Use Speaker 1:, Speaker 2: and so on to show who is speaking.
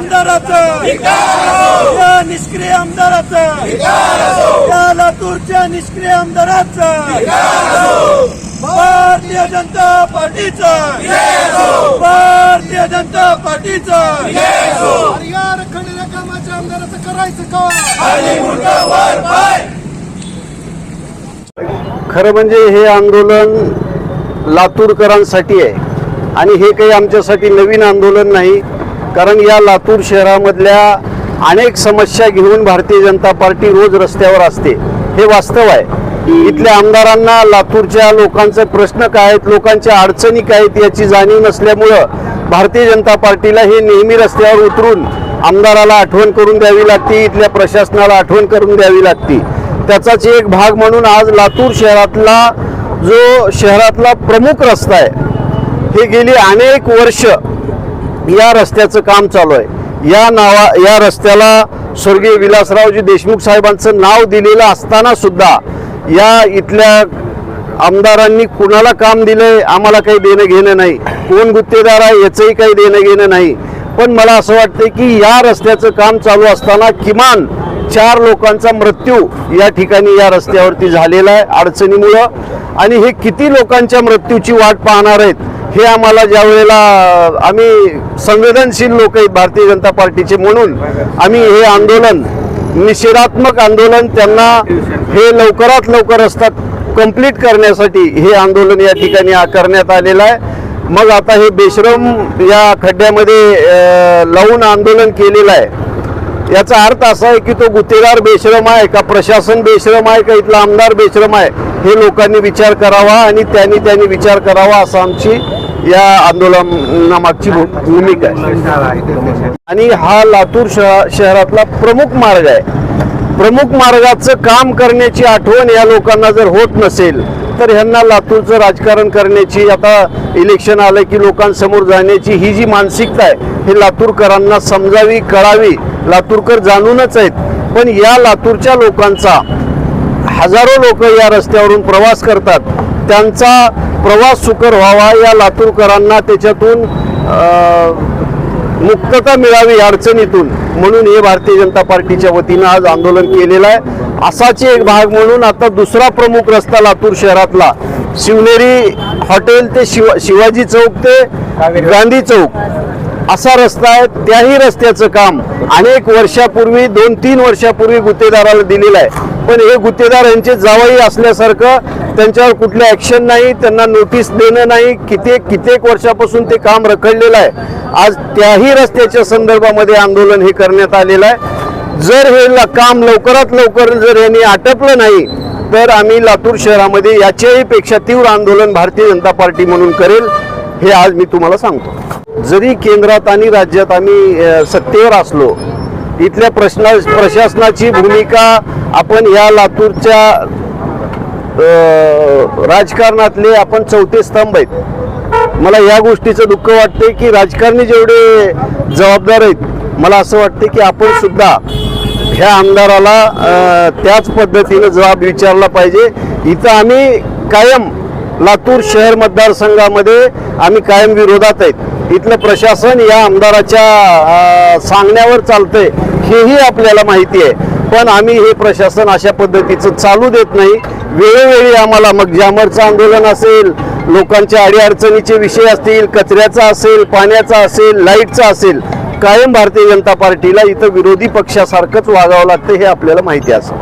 Speaker 1: आमदाराचं. या निष्क्रिय आमदाराचं. या लातूरच्या निष्क्रिय आमदाराचं. भारतीय जनता पार्टीचं. भारतीय जनता पार्टीचं.
Speaker 2: या रखडलेल्या कामाच्या आमदाराचं करायचं का?
Speaker 3: खरं म्हणजे हे आंदोलन लातूरकरांसाठी आहे. आणि हे काही आमच्यासाठी नवीन आंदोलन नाही. कारण या लातूर शहरामधल्या अनेक समस्या घेऊन भारतीय जनता पार्टी रोज रस्त्यावर असते. हे वास्तव आहे. इथल्या आमदारांना लातूरच्या लोकांचे प्रश्न काय आहेत लोकांच्या अडचणी काय आहेत याची जाणीव नसल्यामुळं भारतीय जनता पार्टीला हे नेहमी रस्त्यावर उतरून आमदाराला आठवण करून द्यावी लागते इथल्या प्रशासनाला आठवण करून द्यावी लागते. त्याचाच एक भाग म्हणून आज लातूर शहरातला जो शहरातला प्रमुख रस्ता आहे हे गेली अनेक वर्ष या रस्त्याचं काम चालू आहे. या नावा या रस्त्याला स्वर्गीय विलासरावजी देशमुख साहेबांचं नाव दिलेलं असताना सुद्धा या इथल्या आमदारांनी कुणाला काम दिलंय आम्हाला काही देणं घेणं नाही. कोण गुत्तेदार आहे याचंही काही देणं घेणं नाही. पण मला असं वाटतं की या रस्त्याचं काम चालू असताना किमान चार लोकांचा मृत्यू या ठिकाणी या रस्त्यावरती झालेला आहे अडचणीमुळं. आणि हे किती लोकांच्या मृत्यूची वाट पाहणार आहेत हे आम्हाला ज्या वेळेला आम्ही संवेदनशील लोक आहेत भारतीय जनता पार्टीचे म्हणून आम्ही हे आंदोलन निषेधात्मक आंदोलन त्यांना हे लवकरात लवकर असतात कंप्लीट करण्यासाठी हे आंदोलन या ठिकाणी करण्यात आलेलं आहे. मग आता हे बेश्रम या खड्ड्यामध्ये लावून आंदोलन केलेलं आहे. याचा अर्थ असा आहे की तो गुत्तेदार बेश्रम आहे का प्रशासन बेश्रम आहे का इथला आमदार बेश्रम आहे हे लोकांनी विचार करावा आणि त्यांनी त्यांनी विचार करावा असं आमची या आंदोलनामागची भू- भूमिका आहे. आणि हा लातूर शहरातला प्रमुख मार्ग आहे. प्रमुख मार्गाचं काम करण्याची आठवण या लोकांना जर होत नसेल तर ह्यांना लातूरचं राजकारण करण्याची आता इलेक्शन आलं की लोकांसमोर जाण्याची ही जी मानसिकता आहे हे लातूरकरांना समजावी कळावी लातूरकर जाणूनच आहेत. पण या लातूरच्या लोकांचा हजारो लोक या रस्त्यावरून प्रवास करतात. त्यांचा प्रवास सुकर व्हावा या लातूरकरांना त्याच्यातून मुक्तता मिळावी अडचणीतून. म्हणून हे भारतीय जनता पार्टीच्या वतीनं आज आंदोलन केलेलं आहे. असाच एक भाग म्हणून आता दुसरा प्रमुख रस्ता लातूर शहरातला शिवनेरी हॉटेल ते शिव शिवाजी चौक ते गांधी चौक. असा रस्ता आहे त्याही रस्त्याचं काम अनेक वर्षापूर्वी दोन तीन वर्षापूर्वी गुत्तेदाराला दिलेलं आहे. पण हे गुत्तेदार यांचे जावई असल्यासारखं त्यांच्यावर कुठलं ॲक्शन नाही त्यांना नोटीस देणं नाही. कित्येक कित्येक वर्षापासून ते काम रखडलेलं आहे. आज त्याही रस्त्याच्या संदर्भामध्ये आंदोलन हे करण्यात आलेलं आहे. जर हे काम लवकरात लवकर जर यांनी आटपलं नाही तर आम्ही लातूर शहरामध्ये याच्याही पेक्षा तीव्र आंदोलन भारतीय जनता पार्टी म्हणून करेल. हे आज मी तुम्हाला सांगतो. जरी केंद्रात आणि राज्यात आम्ही सत्तेवर असलो इथल्या प्रश्ना प्रशासनाची भूमिका आपण या लातूरच्या राजकारणातले आपण चौथे स्तंभ आहेत. मला या गोष्टीचं दुःख वाटते की राजकारणी जेवढे जबाबदार आहेत मला असं वाटते की आपण सुद्धा ह्या आमदाराला त्याच पद्धतीनं जबाब विचारला पाहिजे. इथं आम्ही कायम लातूर शहर मतदारसंघामध्ये आम्ही कायम विरोधात आहेत. इथलं प्रशासन या आमदाराच्या सांगण्यावर चालतंय हेही आपल्याला माहिती आहे. पण आम्ही हे प्रशासन अशा पद्धतीचं चालू देत नाही. वेळोवेळी आम्हाला मग जामरचं आंदोलन असेल लोकांच्या अडीअडचणीचे विषय असतील कचऱ्याचा असेल पाण्याचा असेल लाईटचा असेल कायम भारतीय जनता पार्टीला इथं विरोधी पक्षासारखंच वागावं लागतं हे आपल्याला माहिती असं.